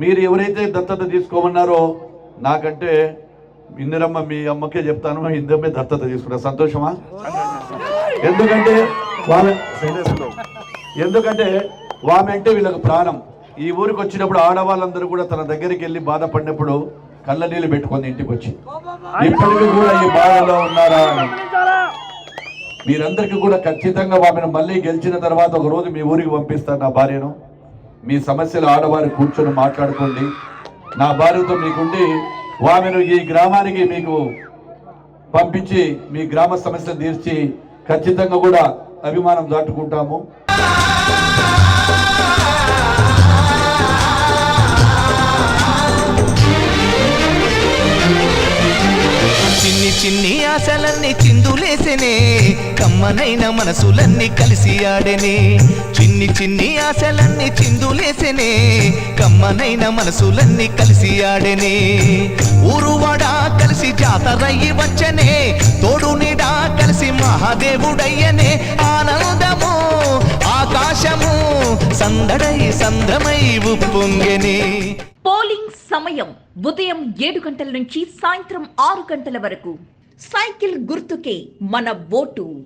మీరు ఎవరైతే దత్తత తీసుకోమన్నారో నాకంటే ఇందిరమ్మ మీ అమ్మకే చెప్తాను ఇందమ్మే దత్తత తీసుకున్నా సంతోషమా? ఎందుకంటే వాళ్ళ ఎందుకంటే వామె అంటే వీళ్ళకి ప్రాణం. ఈ ఊరికి వచ్చినప్పుడు ఆడవాళ్ళందరూ కూడా తన దగ్గరికి వెళ్ళి బాధపడినప్పుడు కళ్ళ నీళ్ళు పెట్టుకుంది ఇంటికి వచ్చి ఇప్పటికీ కూడా ఈ బాధలో ఉన్నారా? మీరందరికీ కూడా ఖచ్చితంగా ఆమెను మళ్ళీ గెలిచిన తర్వాత ఒక రోజు మీ ఊరికి పంపిస్తాను నా భార్యను. మీ సమస్యలు ఆడవారు కూర్చొని మాట్లాడుకోండి. నా భార్యతో మీకుండి వామెను ఈ గ్రామానికి మీకు పంపించి మీ గ్రామ సమస్యలు తీర్చి ఖచ్చితంగా కూడా అభిమానం దాటుకుంటాము. చిన్ని చిన్ని ఆశలన్నీ చిందులేసనే కమ్మనైన మనసులన్నీ కలిసి ఆడెనే. చిన్ని చిన్ని ఆశలన్నీ చిందులేసెనే. కమ్మనైన మనసులన్నీ కలిసి ఆడెనే. ఊరువాడా కలిసి జాతరయ్యి వచ్చనే. తోడు నీడా కలిసి మహాదేవుడయ్యనే. ఆనందము ఆకాశము సందడై సందమై ఉప్పొంగెనే. పోలింగ్ సమయం ఉదయం ఏడు గంటల నుంచి సాయంత్రం ఆరు గంటల వరకు. సైకిల్ గుర్తుకే మన ఓటు.